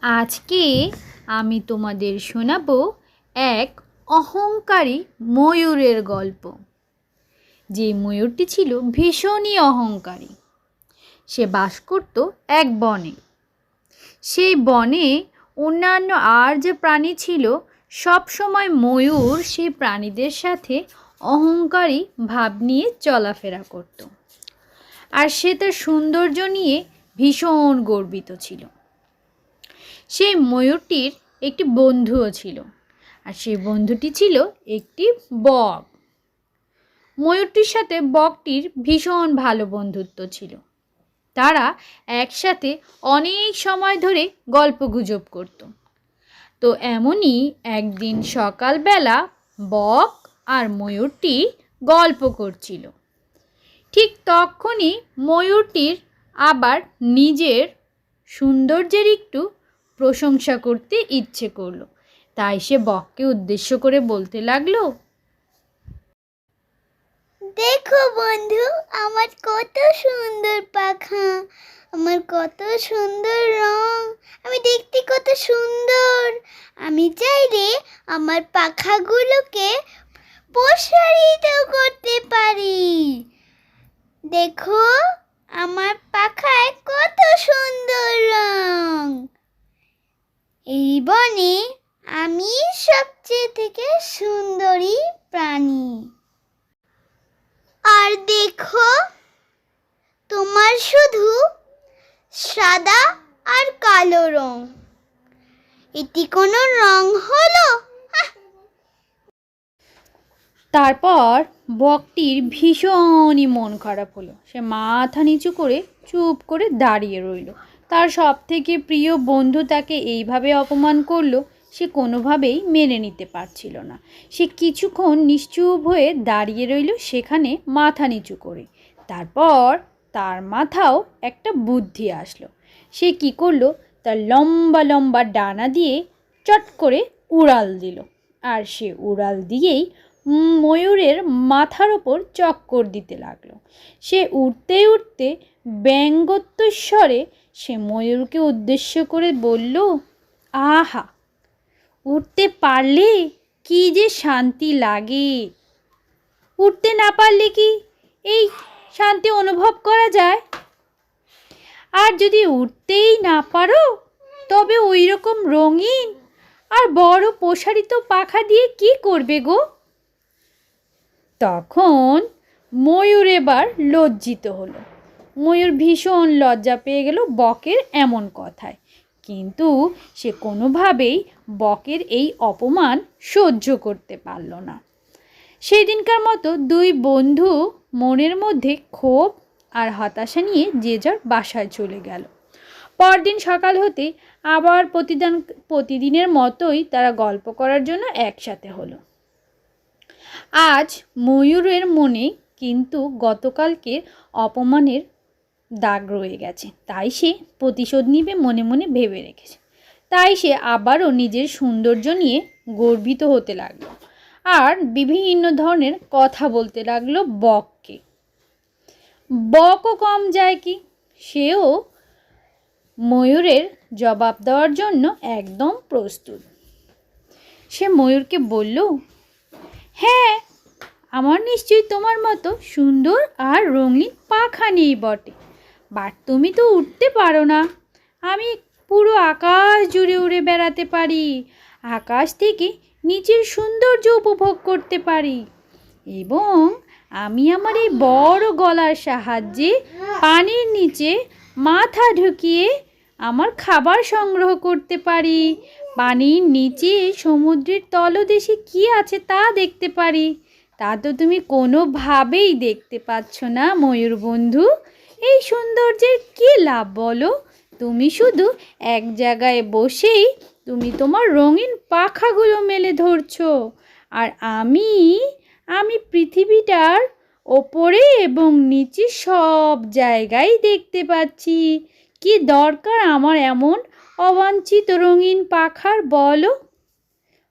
আজকে আমি তোমাদের শোনাবো এক অহংকারী ময়ূরের গল্প। যে ময়ূরটি ছিল ভীষণই অহংকারী। সে বাস করত এক বনে। সেই বনে অন্যান্য আর যে প্রাণী ছিল সব সময় ময়ূর সেই প্রাণীদের সাথে অহংকারী ভাব নিয়ে চলাফেরা করত। আর সে তার সৌন্দর্য নিয়ে ভীষণ গর্বিত ছিল। সেই ময়ূরটির একটি বন্ধুও ছিল। আর সেই বন্ধুটি ছিল একটি বক। ময়ূরটির সাথে বকটির ভীষণ ভালো বন্ধুত্ব ছিল। তারা একসাথে অনেক সময় ধরে গল্প গুজব করত। তো এমনই একদিন সকালবেলা বক আর ময়ূরটি গল্প করছিল। ঠিক তখনই ময়ূরটির আবার নিজের সৌন্দর্যের একটু প্রশংসা করতে ইচ্ছে করল। তাই সে বককে উদ্দেশ্য করে বলতে লাগল, দেখো বন্ধু, আমার কত সুন্দর পাখা, আমার কত সুন্দর রং, আমি দেখতে কত সুন্দর। আমি চাইলে আমার পাখাগুলোকে প্রসারিত করতে পারি। দেখো, আমার পাখায় কত সুন্দর রং। এই বনে আমি সবচেয়ে থেকে সুন্দরী প্রাণী। আর দেখো, তোমার শুধু সাদা আর কালো রং। এটি কোনো রং হলো? তারপর বকটির ভীষণই মন খারাপ হলো। সে মাথা নিচু করে চুপ করে দাঁড়িয়ে রইল। তার সব থেকে প্রিয় বন্ধু তাকে এইভাবে অপমান করল, সে কোনোভাবেই মেনে নিতে পারছিল না। সে কিছুক্ষণ নিশ্চুপ হয়ে দাঁড়িয়ে রইল সেখানে মাথা নিচু করে। তারপর তার মাথাও একটা বুদ্ধি আসলো। সে কি করল, তার লম্বা লম্বা ডানা দিয়ে চট করে উড়াল দিল। আর সে উড়াল দিয়েই ময়ূরের মাথার ওপর চক্কর দিতে লাগল। সে উঠতে উঠতে ব্যঙ্গোত্তস্বরে সে ময়ূরকে উদ্দেশ্য করে বলল, আহা উঠতে পারলে কি যে শান্তি লাগে। উঠতে না পারলে কি এই শান্তি অনুভব করা যায়? আর যদি উঠতেই না পারো, তবে ওই রকম রঙিন আর বড় প্রসারিত পাখা দিয়ে কি করবে গো? তখন ময়ূর এবার লজ্জিত হলো। ময়ূর ভীষণ লজ্জা পেয়ে গেল বকের এমন কথায়। কিন্তু সে কোনোভাবেই বকের এই অপমান সহ্য করতে পারল না। সেই দিনকার মতো দুই বন্ধু মনের মধ্যে ক্ষোভ আর হতাশা নিয়ে যে যার বাসায় চলে গেল। পরদিন সকাল হতে আবার প্রতিদিন, প্রতিদিনের মতোই তারা গল্প করার জন্য একসাথে হলো। আজ ময়ূরের মনে কিন্তু গতকালকে অপমানের দাগ রয়ে গেছে। তাই সে প্রতিশোধ নিবে মনে মনে ভেবে রেখেছে। তাই সে আবারও নিজের সৌন্দর্য নিয়ে গর্বিত হতে লাগল আর বিভিন্ন ধরনের কথা বলতে লাগল বককে। বকও কম যায় কি? সেও ময়ূরের জবাব দেওয়ার জন্য একদম প্রস্তুত। সে ময়ূরকে বলল হ্যাঁ আমার নিশ্চয়ই তোমার মতো সুন্দর আর রঙিন পাখা নেই বটে। বাট তুমি তো উঠতে পারো না। আমি পুরো আকাশ জুড়ে উড়ে বেড়াতে পারি। আকাশ থেকে নিচের সৌন্দর্য উপভোগ করতে পারি। এবং আমি আমার এই বড় গলার সাহায্যে পানির নিচে মাথা ঢুকিয়ে আমার খাবার সংগ্রহ করতে পারি। পানির নিচে সমুদ্রের তলদেশে কি আছে তা দেখতে পারি। তা তো তুমি কোনোভাবেই দেখতে পাচ্ছ না, ময়ূর বন্ধু। এই সৌন্দর্যের কী লাভ বলো? তুমি শুধু এক জায়গায় বসেই তুমি তোমার রঙিন পাখাগুলো মেলে ধরছো। আর আমি আমি পৃথিবীটার ওপরে এবং নিচে সব জায়গায় দেখতে পাচ্ছি। কি দরকার আমার এমন অবাঞ্ছিত রঙিন পাখার বলো?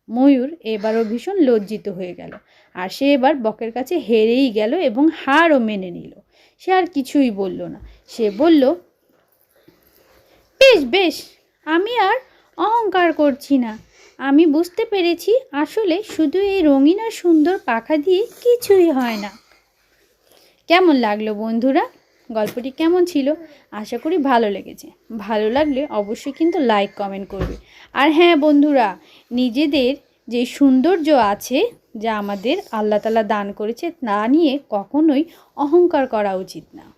ময়ূর এবারও ভীষণ লজ্জিত হয়ে গেল। আর সে এবার বকের কাছে হেরেই গেল এবং হারও মেনে নিল। সে আর কিছুই বলল না। সে বলল, বেশ বেশ, আমি আর অহংকার করছি না। আমি বুঝতে পেরেছি আসলে শুধু এই রঙিন আর সুন্দর পাখা দিয়ে কিছুই হয় না। কেমন লাগল বন্ধুরা? গল্পটি কেমন ছিল আশা করি ভালো লেগেছে। ভালো লাগলে অবশ্যই কিন্তু লাইক কমেন্ট করবে। আর হ্যাঁ বন্ধুরা, নিজেদের যে সৌন্দর্য আছে যা আমাদের আল্লাহ তালা দান করেছে তা নিয়ে কখনোই অহংকার করা উচিত না।